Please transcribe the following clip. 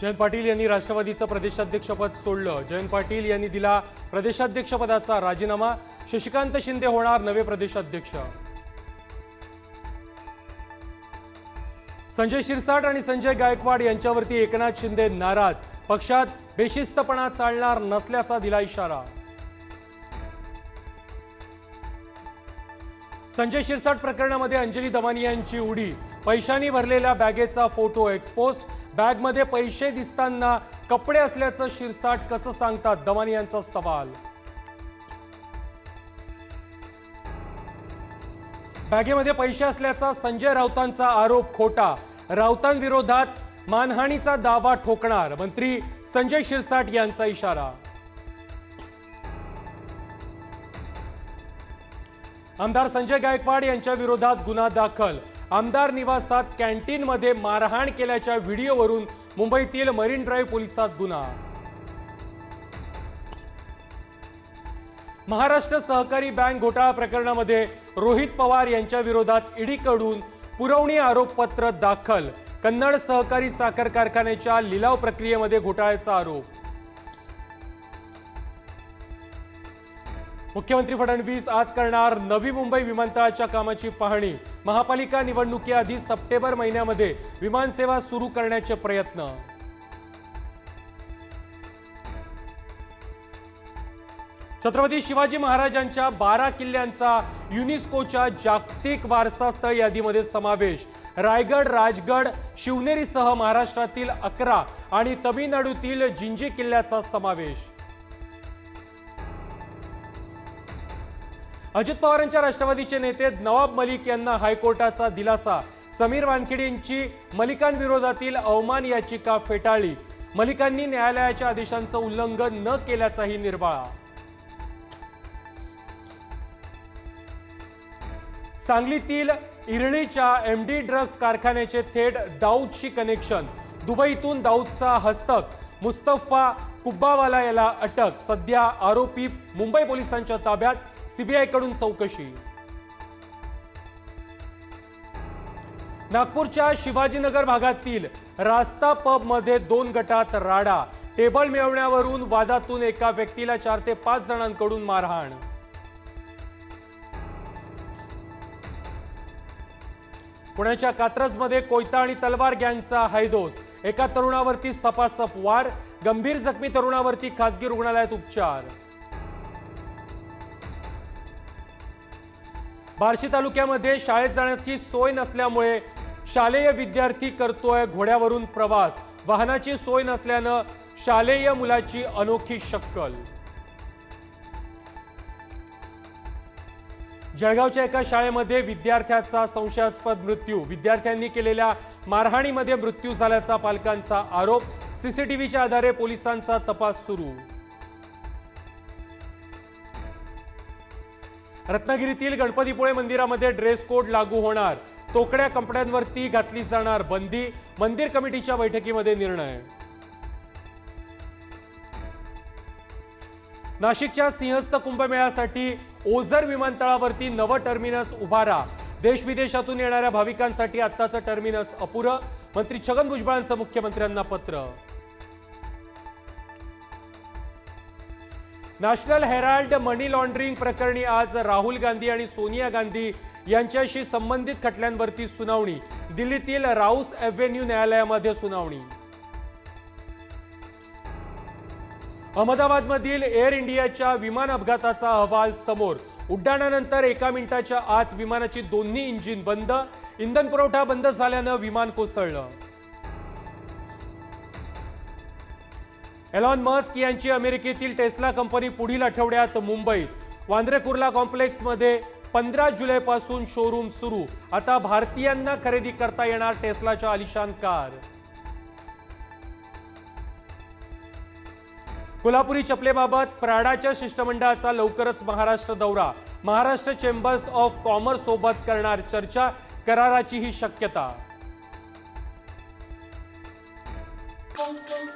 जयंत पाटील यांनी राष्ट्रवादीचं प्रदेशाध्यक्षपद सोडलं. जयंत पाटील यांनी दिला प्रदेशाध्यक्षपदाचा राजीनामा. शशिकांत शिंदे होणार नवे प्रदेशाध्यक्ष. संजय शिरसाट आणि संजय गायकवाड यांच्यावरती एकनाथ शिंदे नाराज. पक्षात बेशिस्तपणा चालणार नसल्याचा दिला इशारा. संजय शिरसाट प्रकरणामध्ये अंजली दमानी यांची उडी. पैशांनी भरलेल्या बॅगेचा फोटो एक्सपोस्ट बॅगमध्ये पैसे दिसताना कपडे असल्याचं शिरसाट कसं सांगतात? दमानी यांचा सवाल. बॅगेमध्ये पैसे असल्याचा संजय राऊतांचा आरोप खोटा. राऊतांविरोधात मानहानीचा दावा ठोकणार मंत्री संजय शिरसाट यांचा इशारा. आमदार संजय गायकवाड यांच्या विरोधात गुन्हा दाखल. आमदार निवासात कॅन्टीनमध्ये मारहाण केल्याच्या व्हिडिओवरून मुंबईतील मरीन ड्राईव्ह पोलिसात गुन्हा. महाराष्ट्र सहकारी बँक घोटाळा प्रकरणामध्ये रोहित पवार यांच्या विरोधात ईडीकडून पुरवणी आरोपपत्र दाखल. कन्नड सहकारी साखर कारखान्याच्या लिलाव प्रक्रियेमध्ये घोटाळ्याचा आरोप. मुख्यमंत्री फडणवीस आज करणार नवी मुंबई विमानतळाच्या कामाची पाहणी. महापालिका निवडणुकीआधी सप्टेंबर महिन्यामध्ये विमानसेवा सुरू करण्याचे प्रयत्न. छत्रपती शिवाजी महाराजांच्या बारा किल्ल्यांचा युनेस्कोच्या जागतिक वारसा यादीमध्ये समावेश. रायगड राजगड शिवनेरीसह महाराष्ट्रातील अकरा आणि तमिळनाडूतील जिंजी किल्ल्याचा समावेश. अजित पवारांच्या राष्ट्रवादीचे नेते नवाब मलिक यांना हायकोर्टाचा दिलासा. समीर वानखेडेंची मलिकांविरोधातील अवमान याचिका फेटाळली. मलिकांनी न्यायालयाच्या आदेशांचं उल्लंघन न केल्याचाही निर्वाळा. सांगलीतील इरळीच्या एम डी ड्रग्ज कारखान्याचे थेट दाऊदशी कनेक्शन. दुबईतून दाऊदचा हस्तक. मुस्तफा कुब्बावाला याला अटक. सध्या आरोपी मुंबई पोलिसांच्या ताब्यात. सीबीआयकडून चौकशी. नागपूरच्या शिवाजीनगर भागातील रास्ता पबमध्ये दोन गटात राडा. टेबल मिळवण्यावरून वादातून एका व्यक्तीला चार ते पाच जणांकडून मारहाण. पुण्याच्या कात्रजमध्ये कोयता आणि तलवार गँगचा हैदोस एका तरुणावरती सपासप वार. गंभीर जखमी तरुणावरती खासगी रुग्णालयात उपचार. बार्शी तालुक्यामध्ये शाळेत जाण्याची सोय नसल्यामुळे शालेय विद्यार्थी करतोय घोड्यावरून प्रवास. वाहनाची सोय नसल्यानं शालेय मुलाची अनोखी शक्कल. जळगावच्या एका शाळेमध्ये विद्यार्थ्याचा संशयास्पद मृत्यू. विद्यार्थ्यांनी केलेल्या मारहाणीमध्ये मृत्यू झाल्याचा पालकांचा आरोप. सीसीटीव्हीच्या आधारे पोलिसांचा तपास सुरू. रत्नागिरीतील गणपतीपुळे मंदिरामध्ये ड्रेस कोड लागू होणार. तोकड्या कंपन्यांवरती घातली जाणार बंदी मंदिर कमिटीच्या बैठकीमध्ये निर्णय. नाशिकच्या सिंहस्थ कुंभमेळ्यासाठी ओझर विमानतळावरती नवं टर्मिनस उभारा. देश विदेशातून येणाऱ्या भाविकांसाठी आत्ताचं टर्मिनस अपुरं. मंत्री छगन भुजबळांचं मुख्यमंत्र्यांना पत्र. नॅशनल हेराल्ड मनी लॉन्ड्रिंग प्रकरणी आज राहुल गांधी आणि सोनिया गांधी यांच्याशी संबंधित खटल्यांवरती सुनावणी. दिल्लीतील राऊस एव्हेन्यू न्यायालयामध्ये सुनावणी. अहमदाबादमधील एअर इंडियाच्या विमान अपघाताचा अहवाल समोर. उड्डाणानंतर एका मिनिटाच्या आत विमानाची दोन्ही इंजिन बंद इंधन पुरवठा बंद झाल्यानं विमान कोसळलं. एलॉन मस्क यांची अमेरिकेतील टेस्ला कंपनी पुढील आठवड्यात मुंबईत वांद्रे कुर्ला कॉम्प्लेक्समध्ये पंधरा जुलैपासून शोरूम सुरू. आता भारतीयांना खरेदी करता येणार टेस्लाच्या आलिशान कार. कोल्हापुरी चपलेबाबत प्राडाच्या शिष्टमंडळाचा लवकरच महाराष्ट्र दौरा. महाराष्ट्र चेंबर्स ऑफ कॉमर्स सोबत करणार चर्चा. कराराची ही शक्यता. Música